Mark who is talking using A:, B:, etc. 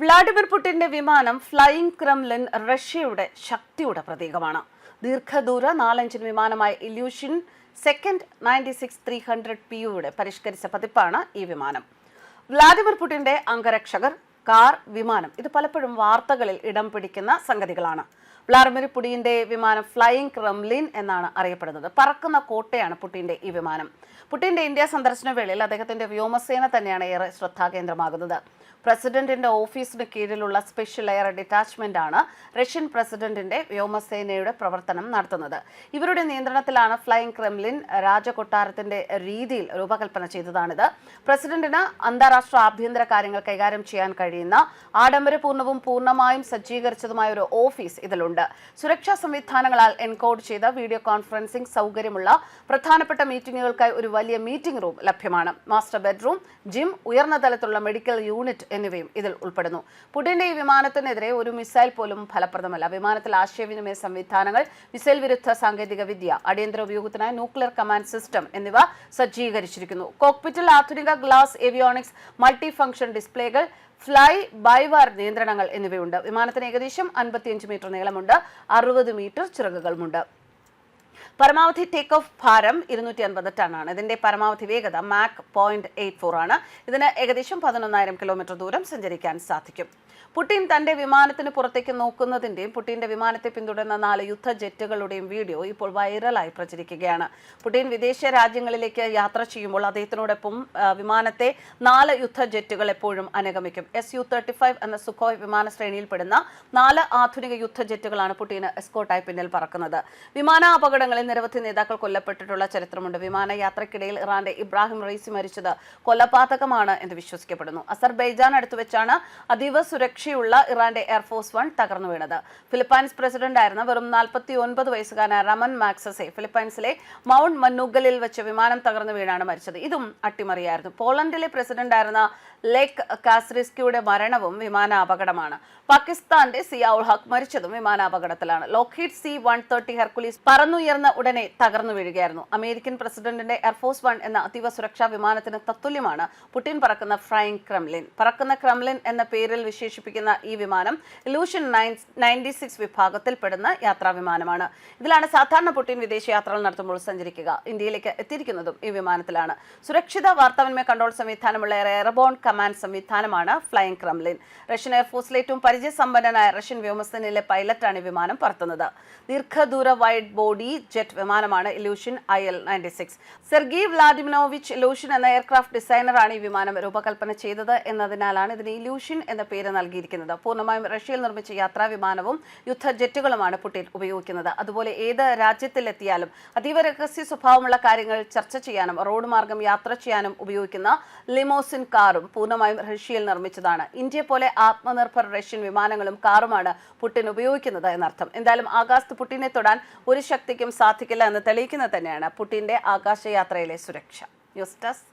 A: Vladimir പുടിന്റെ വിമാനം flying Kremlin റഷ്യയുടെ ശക്തിയുടെ പ്രതീകമാണ്. ദീർഘദൂര നാലഞ്ചിൻ വിമാനമായ Ilyushin second ninety six three hundred P യുടെ പരിഷ്കരിച്ച പതിപ്പാണ് ഈ വിമാനം. വ്ളാഡിമിർ പുടിന്റെ അംഗരക്ഷകർ കാർ വിമാനം ഇത് പലപ്പോഴും വാർത്തകളിൽ ഇടം പിടിക്കുന്ന സംഗതികളാണ്. വ്ളാഡിമിർ പുടിന്റെ വിമാനം ഫ്ലൈയിങ് ക്രെംലിൻ എന്നാണ് അറിയപ്പെടുന്നത്. പറക്കുന്ന കോട്ടയാണ് പുടിന്റെ ഈ വിമാനം. പുടിന്റെ ഇന്ത്യ സന്ദർശന വേളയിൽ അദ്ദേഹത്തിന്റെ വ്യോമസേന തന്നെയാണ് ഏറെ ശ്രദ്ധാകേന്ദ്രമാകുന്നത്. പ്രസിഡന്റിന്റെ ഓഫീസിന് കീഴിലുള്ള സ്പെഷ്യൽ എയർ ഡിറ്റാച്ച്മെന്റ് ആണ് റഷ്യൻ പ്രസിഡന്റിന്റെ വ്യോമസേനയുടെ പ്രവർത്തനം നടത്തുന്നത്. ഇവരുടെ നിയന്ത്രണത്തിലാണ് ഫ്ലൈയിങ് ക്രെംലിൻ രാജകൊട്ടാരത്തിന്റെ രീതിയിൽ രൂപകൽപ്പന ചെയ്തതാണിത്. പ്രസിഡന്റിന് അന്താരാഷ്ട്ര ആഭ്യന്തര കാര്യങ്ങൾ കൈകാര്യം ചെയ്യാൻ കഴിയുന്ന ആഡംബരപൂർണവും പൂർണമായും സജ്ജീകരിച്ചതുമായ ഒരു ഓഫീസ് ഇതിലുണ്ട്. സുരക്ഷാ സംവിധാനങ്ങളാൽ എൻകോഡ് ചെയ്ത വീഡിയോ കോൺഫറൻസിംഗ് സൗകര്യമുള്ള പ്രധാനപ്പെട്ട മീറ്റിംഗുകൾക്കായി ഒരു വലിയ മീറ്റിംഗ് റൂം ലഭ്യമാണ്. മാസ്റ്റർ ബെഡ്റൂം ജിം ഉയർന്ന തലത്തിലുള്ള മെഡിക്കൽ യൂണിറ്റ് എന്നിവയും ഇതിൽ ഉൾപ്പെടുന്നു. പുടിന്റെ ഈ വിമാനത്തിനെതിരെ ഒരു മിസൈൽ പോലും ഫലപ്രദമല്ല. വിമാനത്തിൽ ആശയവിനിമയ സംവിധാനങ്ങൾ മിസൈൽ വിരുദ്ധ സാങ്കേതിക വിദ്യ അടിയന്തര ഉപയോഗത്തിനായി ന്യൂക്ലിയർ കമാൻഡ് സിസ്റ്റം എന്നിവ സജ്ജീകരിച്ചിരിക്കുന്നു. കോക്പിറ്റിൽ ആധുനിക ഗ്ലാസ് ഏവിയോണിക്സ് മൾട്ടി ഫംഗ്ഷൻ ഡിസ്പ്ലേകൾ ഫ്ലൈ ബൈവാർ നിയന്ത്രണങ്ങൾ എന്നിവയുണ്ട്. വിമാനത്തിന് ഏകദേശം അൻപത്തിയഞ്ച് മീറ്റർ നീളമുണ്ട്. അറുപത് മീറ്റർ ചിറകുകളുമുണ്ട്. പരമാവധി ടേക്ക് ഓഫ് ഭാരം ഇരുന്നൂറ്റി അൻപത് ടണ്ണാണ്. ഇതിന്റെ പരമാവധി വേഗത മാക് പോയിന്റ് എയ്റ്റ് ഫോർ ആണ്. ഇതിന് ഏകദേശം പതിനൊന്നായിരം കിലോമീറ്റർ ദൂരം സഞ്ചരിക്കാൻ സാധിക്കും. പുടിൻ തന്റെ വിമാനത്തിന് പുറത്തേക്ക് നോക്കുന്നതിന്റെയും പുടിന്റെ വിമാനത്തെ പിന്തുടരുന്ന നാല് യുദ്ധ ജെറ്റുകളുടെയും വീഡിയോ ഇപ്പോൾ വൈറലായി പ്രചരിക്കുകയാണ്. പുടിൻ വിദേശ രാജ്യങ്ങളിലേക്ക് യാത്ര ചെയ്യുമ്പോൾ അദ്ദേഹത്തിനോടൊപ്പം വിമാനത്തെ നാല് യുദ്ധ ജെറ്റുകൾ എപ്പോഴും അനുഗമിക്കും. എസ് യു തേർട്ടി ഫൈവ് എന്ന സുഖോയ് വിമാന ശ്രേണിയിൽപ്പെടുന്ന നാല് ആധുനിക യുദ്ധ ജെറ്റുകളാണ് പുടിന് എസ്കോട്ടായി പിന്നിൽ പറക്കുന്നത്. വിമാന അപകടങ്ങളിൽ നിരവധി നേതാക്കൾ കൊല്ലപ്പെട്ടിട്ടുള്ള ചരിത്രമുണ്ട്. വിമാനയാത്രക്കിടയിൽ ഇറാന്റെ ഇബ്രാഹിം റൈസി മരിച്ചത് കൊലപാതകമാണ് എന്ന് വിശ്വസിക്കപ്പെടുന്നു. അസർബൈജാൻ അടുത്ത് വെച്ചാണ് അതീവ സുരക്ഷയുള്ള ഇറാന്റെ എയർഫോഴ്സ് വൺ തകർന്നു വീണത്. ഫിലിപ്പൈൻസ് പ്രസിഡന്റ് ആയിരുന്ന വെറും നാൽപ്പത്തി ഒൻപത് വയസ്സുകാരനായ റമൻ മാക്സസെ ഫിലിപ്പൈൻസിലെ മൗണ്ട് മന്നൂഗലിൽ വെച്ച് വിമാനം തകർന്നു വീണാണ് മരിച്ചത്. ഇതും അട്ടിമറിയായിരുന്നു. പോളണ്ടിലെ പ്രസിഡന്റ് ആയിരുന്ന ലേക്ക് കാസ്രിസ്കിയുടെ മരണവും വിമാന അപകടമാണ് പാകിസ്ഥാന്റെ സിയാഉൾ ഹക്ക് മരിച്ചതും വിമാനാപകടത്തിലാണ്. Lockheed C one thirty Hercules പറന്നുയർന്ന ഉടനെ തകർന്നു വീഴുകയായിരുന്നു. അമേരിക്കൻ പ്രസിഡന്റിന്റെ എയർഫോഴ്സ് വൺ എന്ന അതീവ സുരക്ഷാ വിമാനത്തിന് തത്തുല്യമാണ് പുടിൻ പറക്കുന്ന ഫ്രൈങ് ക്രംലിൻ പറക്കുന്ന ക്രംലിൻ എന്ന പേരിൽ വിശേഷിപ്പിക്കുന്ന ഈ വിമാനം ലൂഷൻ നയൻ നയന്റി സിക്സ് വിഭാഗത്തിൽപ്പെടുന്ന യാത്രാ വിമാനമാണ് ഇതിലാണ് സാധാരണ പുടിൻ വിദേശയാത്രകൾ നടത്തുമ്പോൾ സഞ്ചരിക്കുക. ഇന്ത്യയിലേക്ക് എത്തിയിരിക്കുന്നതും ഈ വിമാനത്തിലാണ്. സുരക്ഷിത വാർത്താവിനിമയ കൺട്രോൾ സംവിധാനമുള്ള എയർബോൺ കമാൻഡ് സംവിധാനമാണ് ഫ്ലൈങ് ക്രംലിൻ റഷ്യൻ എയർഫോഴ്സിലെ ഏറ്റവും പരിചയസമ്പന്നനായ റഷ്യൻ വ്യോമസേനയിലെ പൈലറ്റാണ് ഈ വിമാനം പറത്തുന്നത്. ദീർഘദൂര വൈഡ് ബോഡി ജെറ്റ് വിമാനമാണ് Ilyushin I L ninety six. Sergei Vladimirovich Ilyushin എന്ന എയർക്രാഫ്റ്റ് ഡിസൈനറാണ് ഈ വിമാനം രൂപകൽപ്പന ചെയ്തത് എന്നതിനാലാണ് ഇതിന് ഇലൂഷൻ എന്ന പേര് നൽകിയിരിക്കുന്നത്. പൂർണമായും റഷ്യയിൽ നിർമ്മിച്ച യാത്രാ വിമാനവും യുദ്ധ ജെറ്റുകളുമാണ് പുടിൻ ഉപയോഗിക്കുന്നത്. അതുപോലെ ഏത് രാജ്യത്തിലെത്തിയാലും അതീവ രഹസ്യ സ്വഭാവമുള്ള കാര്യങ്ങൾ ചർച്ച ചെയ്യാനും റോഡ് മാർഗം യാത്ര ചെയ്യാനും ഉപയോഗിക്കുന്ന ലിമോസിൻ കാറും പൂർണമായും റഷ്യയിൽ നിർമ്മിച്ചതാണ്. ഇന്ത്യ പോലെ ആത്മനിർഭർ റഷ്യൻ വിമാനങ്ങളും കാറുമാണ് പുടിൻ ഉപയോഗിക്കുന്നത് എന്നർത്ഥം. എന്തായാലും ആകാശത്ത് പുടിനെ തൊടാൻ ഒരു ശക്തിക്കും സാധിക്കില്ല എന്ന് തെളിയിക്കുന്നത് തന്നെയാണ് പുടിന്റെ ആകാശയാത്രയിലെ സുരക്ഷ. News desk